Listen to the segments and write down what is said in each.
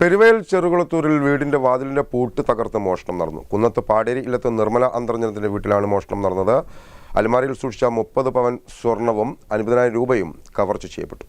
പെരുവയൽ ചെറുകുളത്തൂരിൽ വീടിന്റെ വാതിലിന്റെ പൂട്ട് തകർത്ത് മോഷണം നടന്നു. കുന്നത്ത് പാടേരി ഇല്ലത്ത് നിർമ്മല അന്തർജനത്തിന്റെ വീട്ടിലാണ് മോഷണം നടന്നത്. അലമാരിയിൽ സൂക്ഷിച്ച മുപ്പത് പവൻ സ്വർണവും അൻപതിനായിരം രൂപയും കവർച്ച ചെയ്യപ്പെട്ടു.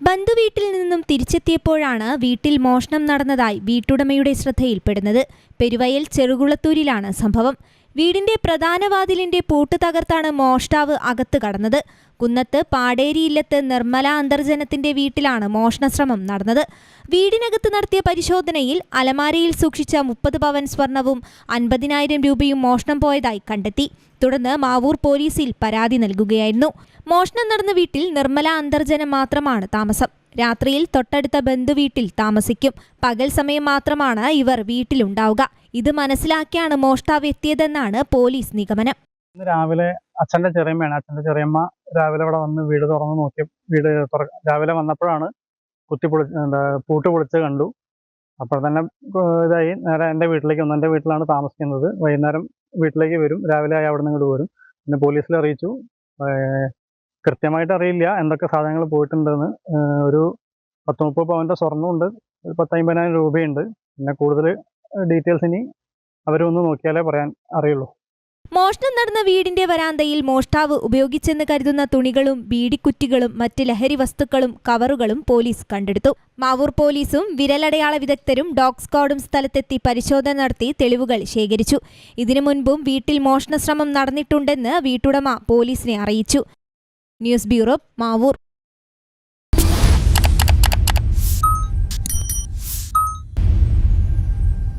ബന്ധുവീട്ടിൽ നിന്നും തിരിച്ചെത്തിയപ്പോഴാണ് വീട്ടിൽ മോഷണം നടന്നതായി വീട്ടുടമയുടെ ശ്രദ്ധയിൽപ്പെടുന്നത്. പെരുവയൽ ചെറുകുളത്തൂരിലാണ് സംഭവം. വീടിന്റെ പ്രധാന വാതിലിന്റെ പൂട്ട് തകർത്താണ് മോഷ്ടാവ് അകത്ത് കടന്നത്. കുന്നത്ത് പാടേരിയില്ലത്ത് നിർമ്മല അന്തർജനത്തിന്റെ വീട്ടിലാണ് മോഷണശ്രമം നടന്നത്. വീടിനകത്ത് നടത്തിയ പരിശോധനയിൽ അലമാരയിൽ സൂക്ഷിച്ച മുപ്പത് പവൻ സ്വർണവും അൻപതിനായിരം രൂപയും മോഷണം പോയതായി കണ്ടെത്തി. തുടർന്ന് മാവൂർ പോലീസിൽ പരാതി നൽകുകയായിരുന്നു. മോഷണം നടന്ന വീട്ടിൽ നിർമ്മല അന്തർജനം മാത്രമാണ് താമസം. രാത്രിയിൽ തൊട്ടടുത്ത ബന്ധുവീട്ടിൽ താമസിക്കും. പകൽ സമയം മാത്രമാണ് ഇവർ വീട്ടിലുണ്ടാവുക. ഇത് മനസ്സിലാക്കിയാണ് മോഷ്ടാവ് എത്തിയതെന്നാണ് പോലീസ് നിഗമനം. ഇന്ന് രാവിലെ അച്ഛന്റെ ചെറിയമ്മയാണ്. അച്ഛന്റെ ചെറിയമ്മ രാവിലെ ഇവിടെ വന്ന് വീട് തുറന്ന് നോക്കി. വീട് രാവിലെ വന്നപ്പോഴാണ് കുത്തി പൊളി എന്താ പൂട്ട് പൊളിച്ച് കണ്ടു. അപ്പോൾ തന്നെ ഇതായി. നേരെ എന്റെ വീട്ടിലേക്ക് വന്നു. എന്റെ വീട്ടിലാണ് താമസിക്കുന്നത്. വൈകുന്നേരം വീട്ടിലേക്ക് വരും. രാവിലെ ആയി അവിടെ നിന്ന് ഇങ്ങോട്ട് വരും. പിന്നെ പോലീസിൽ അറിയിച്ചു. കൃത്യമായിട്ട് അറിയില്ല എന്തൊക്കെ സാധനങ്ങൾ പോയിട്ടുണ്ടെന്ന്. ഒരു പത്ത് മുപ്പത് പവന്റെ സ്വർണമുണ്ട് ഒരു പത്തമ്പതിനായിരം രൂപയുണ്ട്. പിന്നെ കൂടുതൽ ഡീറ്റെയിൽസ് ഇനി അവരൊന്ന് നോക്കിയാലേ പറയാൻ അറിയുള്ളൂ. മോഷണം നടന്ന വീടിന്റെ വരാന്തയിൽ മോഷ്ടാവ് ഉപയോഗിച്ചെന്ന് കരുതുന്ന തുണികളും ബീഡിക്കുറ്റികളും മറ്റ് ലഹരി വസ്തുക്കളും കവറുകളും പോലീസ് കണ്ടെടുത്തു. മാവൂർ പോലീസും വിരലടയാള വിദഗ്ധരും ഡോഗ് സ്ക്വാഡും സ്ഥലത്തെത്തി പരിശോധന നടത്തി തെളിവുകൾ ശേഖരിച്ചു. ഇതിനു മുൻപും വീട്ടിൽ മോഷണശ്രമം നടന്നിട്ടുണ്ടെന്ന് വീട്ടുടമ പോലീസിനെ അറിയിച്ചു. News bureau Mavoor